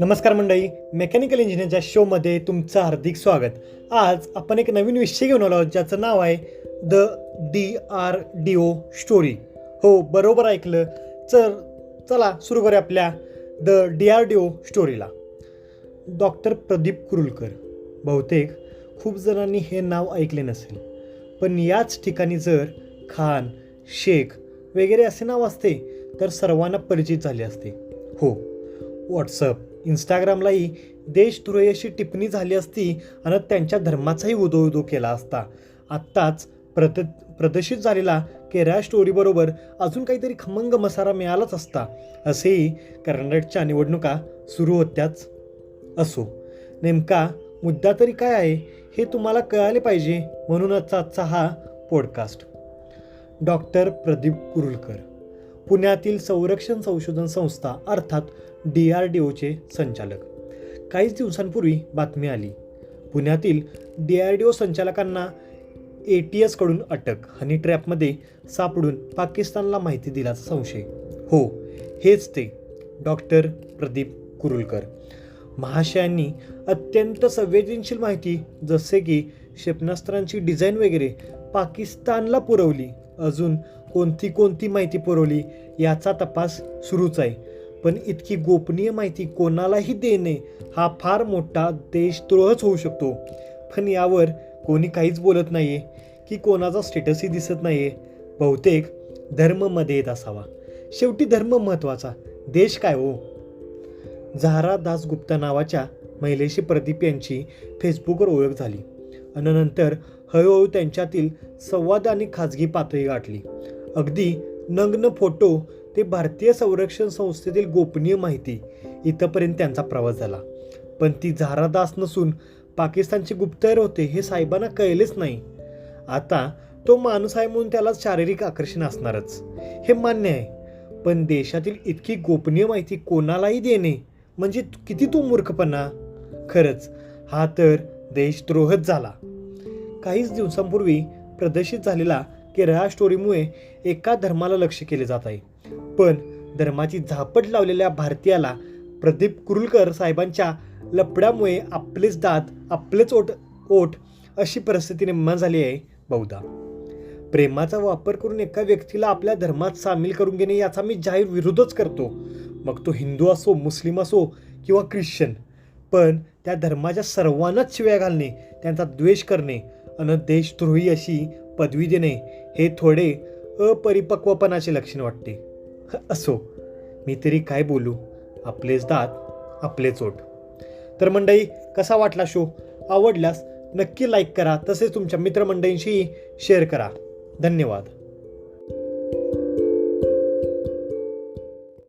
नमस्कार मंडळी मेकॅनिकल इंजिनिअरच्या शोमध्ये तुमचं हार्दिक स्वागत. आज आपण एक नवीन विषय घेऊन आलो ज्याचं नाव आहे the D R D O story हो बरोबर ऐकलं. चल चला सुरू करूया आपल्या the D R D O स्टोरीला doctor Pradeep Kurulkar बहुतेक खूप जणांनी हे नाव ऐकले नसेल. पण याच ठिकाणी जर खान शेख वगैरे असे नाव असते तर सर्वांना परिचित झाले असते. हो. व्हॉट्सअप इंस्टाग्रामलाही देशद्रोही अशी टिप्पणी झाली असती आणि त्यांच्या धर्माचाही उदो उदो केला असता. आत्ताच प्रद प्रदर्शित झालेला केरळ स्टोरीबरोबर अजून काहीतरी खमंग मसाला मिळालाच असता असेही कर्नाटकच्या निवडणुका सुरू होत्याच असो. नेमका मुद्दा तरी काय आहे हे तुम्हाला कळाले पाहिजे म्हणूनच आजचा हा पॉडकास्ट डॉक्टर प्रदीप कुरुलकर पुण्यातील संरक्षण संशोधन संस्था अर्थात डी आर डी ओचे संचालक. काहीच दिवसांपूर्वी बातमी आली. पुण्यातील डी आर डी ओ संचालकांना ए टी एसकडून अटक हनी ट्रॅपमध्ये सापडून पाकिस्तानला माहिती दिल्याचा संशय. हो हेच ते डॉक्टर प्रदीप कुरुलकर. महाशयांनी अत्यंत संवेदनशील माहिती जसे की क्षेपणास्त्रांची डिझाईन वगैरे पाकिस्तानला पुरवली. अजून कोणती कोणती माहिती पुरवली याचा तपास सुरूच आहे. पण इतकी गोपनीय माहिती कोणालाही देणे हा फार मोठा देशद्रोहच होऊ शकतो. पण यावर कोणी काहीच बोलत नाही आहे की कोणाचा स्टेटसही दिसत नाही आहे बहुतेक धर्ममध्ये येत असावा. शेवटी धर्म महत्त्वाचा. देश काय हो? झारा दासगुप्ता नावाच्या महिलेशी प्रदीप यांची फेसबुकवर ओळख झाली. आणि नंतर हळूहळू त्यांच्यातील संवाद आणि खाजगी पातळी गाठली. अगदी नग्न फोटो ते भारतीय संरक्षण संस्थेतील गोपनीय माहिती. इथंपर्यंत त्यांचा प्रवास झाला. पण ती झारादास नसून पाकिस्तानचे गुप्तहेर होते हे साहेबांना कळलेच नाही. आता तो माणूस आहे म्हणून त्याला शारीरिक आकर्षण असणारच. हे मान्य आहे. पण देशातील इतकी गोपनीय माहिती कोणालाही देणे म्हणजे किती तो मूर्खपणा? खरंच हा तर देशद्रोहच झाला. काहीच दिवसांपूर्वी प्रदर्शित झालेला केरळा स्टोरीमुळे एका धर्माला लक्ष केले जात आहे. पण धर्माची झापट लावलेल्या भारतीयाला प्रदीप कुरुलकर साहेबांच्या लपड्यामुळे आपलेच दात आपलेच ओट ओठ अशी परिस्थिती निर्माण झाली आहे बहुधा. प्रेमाचा वापर करून एका व्यक्तीला आपल्या धर्मात सामील करून घेणे याचा मी जाहीर विरोधच करतो. मग तो हिंदू असो मुस्लिम असो किंवा ख्रिश्चन पण त्या धर्माच्या सर्वांनाच शिव्या घालणे त्यांचा द्वेष करणे आणि देशद्रोही अशी पदवी देणे हे थोडे अपरिपक्वपणाचे लक्षण वाटते. असो मी तरी काय बोलू? आपलेच दात आपलेच ओठ. तर मंडळी कसा वाटला शो? आवडल्यास नक्की लाईक करा तसेच तुमच्या मित्रमंडळींशीही शेअर करा. धन्यवाद.